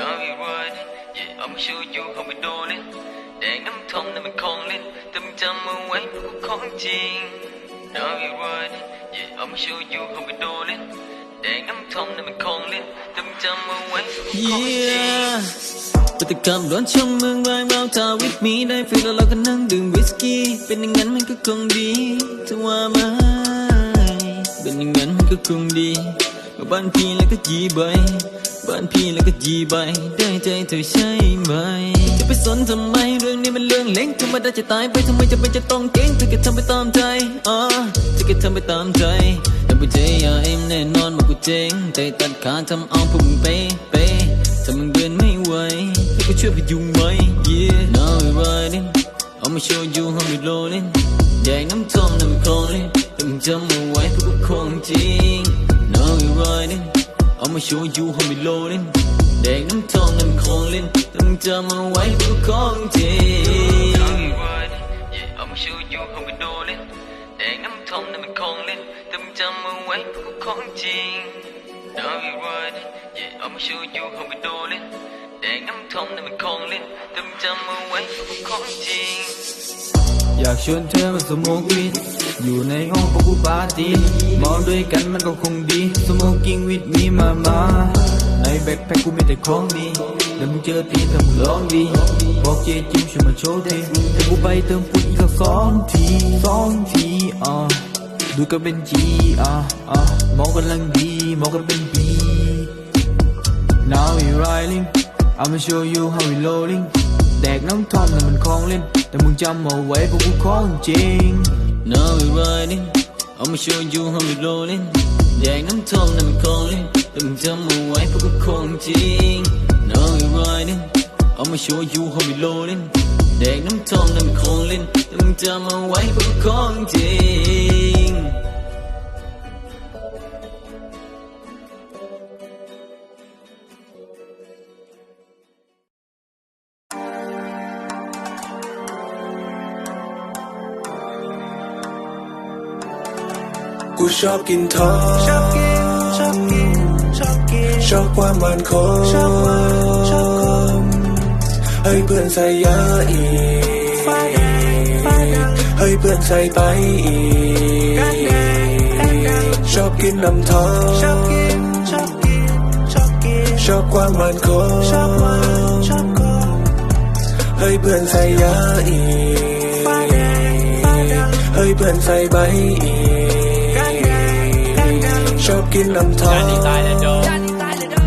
Now you ride it, yeah, I'ma show you how we do it แดงน้ำทองนั่นมันของเล่นแต่มึงจำเอาไว้เพราะกูของจริง Now you ride it, yeah, I'ma show you how we do it แดงน้ำทองนั่นมันของเล่นแต่มึงจำเอาไว้เพราะกูของจริงปฏิกรรมร้อนช่องเมืองรายเราถ้าวิดมีได้ฟีลแล้วเราก็นั่งดื่มวิสกี้ เป็นอย่างนั้นมันก็คงดีจะว่าไหมเป็นอย่างนั้นมันก็คงดีมาบ้านพี่แล้วก็ยีใบ บ้านพี่แล้วก็ยีใบได้ใจเธอใช่ไหม จะไปสนทำไมเรื่องนี้มันเรื่องเล็กธรรมดาจะตายไปทำไมจะเป็นจะต้องเก่งเธอก็ทำไปตามใจอ๋อเธอก็ทำไปตามใจแต่ไม่ใจยาเอ็มแน่นอนว่ากูเจ๋งใจตัดขาทำเอาพวกมึงเป๊ะเป๊ะถ้ามึงเดินไม่ไหวให้กูช่วยพยุงไว้ yeah now we riding I'ma show you how we rolling แดงน้ำท่อมน้ำคลองเลยแต่มึงจำเอาไว้เพราะกูของจริง now we riding I'ma show you how we rolling แดงน้ำท่อมน้ำคลองเล่นแต่มึงจำเอาไว้เพราะกูของจริง now we riding yeah I'ma show you how we rolling แดงน้ำท่อมน้ำคลองเล่นแต่มึงจำเอาไว้เพราะกูของจริง Now we ride it, yeah, I'ma show you how we do it แดงน้ำทองนั่นมันของเล่นต่มึงจำเอาไว้ของจริง อยากชวนเธอมาสโมกวีดอยู่ในห้องพวกกูปาร์ตี้เมาด้วยกันมันก็คงดีสโมกกิ้งวิดมีมามาในแบ็คแพ็คกูมีแต่ของดีแล้วมึงเจอตีนถ้ามึงร้องดีบอกเจจิมช่วยมาโชว์ทีให้กูไปเติมปุ่นอีกสักสองทีสองทีอ่าดูกันเป็นจีอ่าอ่ามองกันลังดีมองกันเป็นบี Now we riding I'ma show you how we loading แดกน้ำท่อมนั่นมันของเล่นแต่มึงจำเอาไว้เพราะกูของจริง Now we riding I'ma show you how we rolling แดงน้ำทองนั่นมันของเล่นแต่มึงจำเอาไว้เพราะกูของจริง Now we กูชอบกินทอง ชอบกิน ชอบกิน ชอบกิน ชอบความมันคงชอบมันชอบคมให้เพื่อนใส่ยาอีกฟ้าแดงฟ้าแดงให้เพื่อนใส่ไปอีกกันแดงกันแดงชอบกินน้ำทองชอบกิน ชอบกิน ชอบกิน ชอบความมันคงชอบมันชอบคงให้เพื่อนใส่ยาอีกฟ้าแดงฟ้าแดงให้เพื่อนใส่ใบอีกช อบกินน้ำทองยานีตายเลยโดยานีตายเลยโด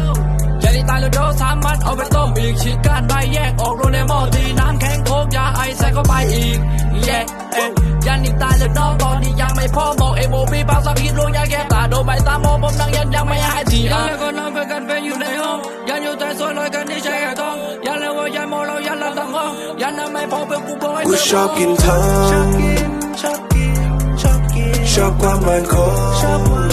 ยานีตายเลยโดสามมัดเอาไปต้มอีกฉีกก้านใบแยกออกโดนในหม้อตีน้ำแข็งโคกยาไอใส่เข้าไปอีกแยกเอ๊ะยานีตายเลยโดตอนนี้ยังไม่พอมองเอโมบีปากสักคิดลวงยาแก้ตาโดนใบตามองผมนั่งยันยังไม่หายทียังแล้วก็นั่งไปกันไปอยู่ในห้องยันอยู่แต่สวยลอยกันนี่ใช่แค่ต้องยันแล้วว่ายันมองเรายันเราตั้งห้องยันนั้นไม่พอเพื่อนกูบอกให้กูชอบกินทองชอบกินชอบกินชอบกินชอบความมันคง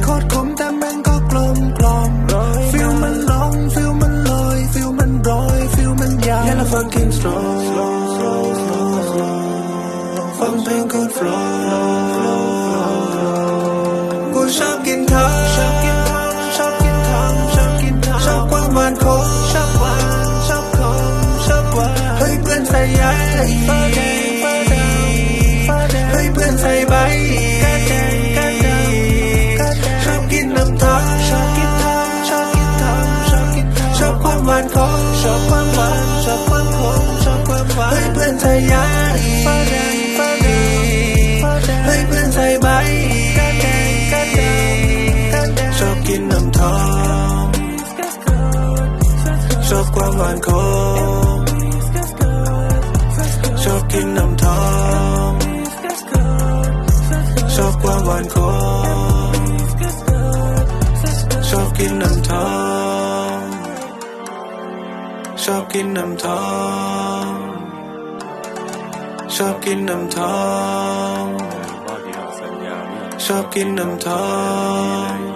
slow slow slow slow slow ฟังเพลงโคตร flow กูชอบกินทองชอบกินทองชอบกินทองชอ วามหวานของชอบกินน้ำทองชอบความหวานของชอบกินน้ำทองชอบกินน้ำทองชอบกินน้ำทองชอบกินน้ำทอง